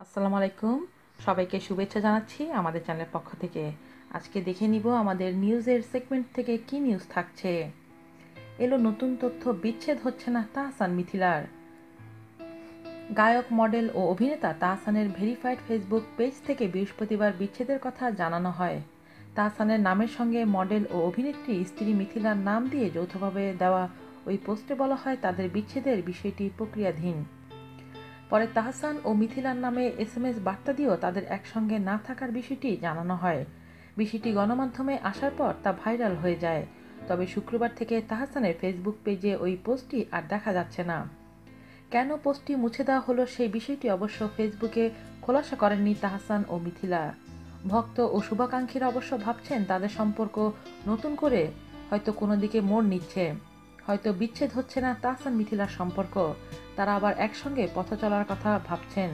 আসসালামু আলাইকুম। সবাইকে শুভেচ্ছা জানাচ্ছি আমাদের চ্যানেলের পক্ষ থেকে। আজকে দেখে নিব আমাদের নিউজের সেগমেন্ট থেকে কি নিউজ থাকছে। এলো নতুন তথ্য বিচ্ছেদ হচ্ছে না তাহসান মিথিলার। গায়ক, মডেল ও অভিনেতা তাহসানের ভেরিফাইড ফেসবুক পেজ থেকে বৃহস্পতিবার বিচ্ছেদের কথা জানানো হয়। তাহসানের নামের সঙ্গে মডেল ও অভিনেত্রী স্ত্রী মিথিলার নাম দিয়ে যৌথভাবে দেওয়া ওই পোস্টে বলা হয় তাদের বিচ্ছেদের বিষয়টি প্রক্রিয়াধীন। পরে তাহসান ও মিথিলার নামে এস এম এস বার্তা দিয়েও তাদের একসঙ্গে না থাকার বিষয়টি জানানো হয়। বিষয়টি গণমাধ্যমে আসার পর তা ভাইরাল হয়ে যায়। তবে শুক্রবার থেকে তাহসানের ফেসবুক পেজে ওই পোস্টটি আর দেখা যাচ্ছে না। কেন পোস্টটি মুছে দেওয়া হলো সেই বিষয়টি অবশ্য ফেসবুকে খোলাসা করেননি তাহসান ও মিথিলা। ভক্ত ও শুভাকাঙ্ক্ষীরা অবশ্য ভাবছেন তাদের সম্পর্ক নতুন করে হয়তো কোনো দিকে মোড় নিচ্ছে। হয়তো বিচ্ছেদ হচ্ছে না তাহসান মিথিলার সম্পর্ক। তারা আবার একসঙ্গে পথ চলার কথা ভাবছেন।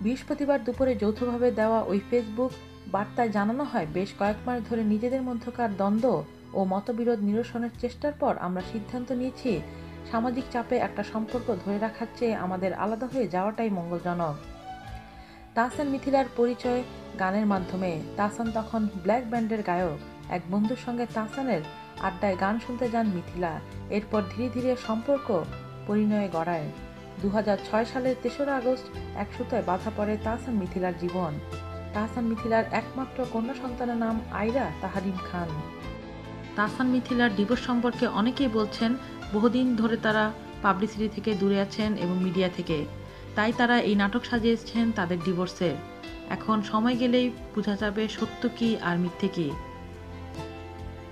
বৃহস্পতিবার দুপুরে যৌথভাবে দেওয়া ওই ফেসবুক বার্তায় জানানো হয়, বেশ কয়েক মাস ধরে নিজেদের মধ্যকার দ্বন্দ্ব ও মতবিরোধ নিরসনের চেষ্টার পর আমরা সিদ্ধান্ত নিয়েছি, সামাজিক চাপে একটা সম্পর্ক ধরে রাখার চেয়ে আমাদের আলাদা হয়ে যাওয়াটাই মঙ্গলজনক। তাহসান মিথিলার পরিচয় গানের মাধ্যমে। তাহসান তখন ব্ল্যাক ব্যান্ডের গায়ক। এক বন্ধুর সঙ্গে তাহসানের আড্ডায় গান শুনতে যান মিথিলা। এরপর ধীরে ধীরে সম্পর্ক পরিণয়ে গড়ায়। দু হাজার ছয় সালের তেসরা আগস্ট এক সুতায় বাধা পড়ে তাহসান মিথিলার জীবন। তাহসান মিথিলার একমাত্র কন্যা সন্তানের নাম আইরা তাহারিম খান। তাহসান মিথিলার ডিভোর্স সম্পর্কে অনেকেই বলছেন, বহুদিন ধরে তারা পাবলিসিটি থেকে দূরে আছেন এবং মিডিয়া থেকে। তাই তারা এই নাটক সাজিয়েছেন তাদের ডিভোর্সের এখন সময় গেলেই বোঝা যাবে সত্য কী আর মিথ্যে কি।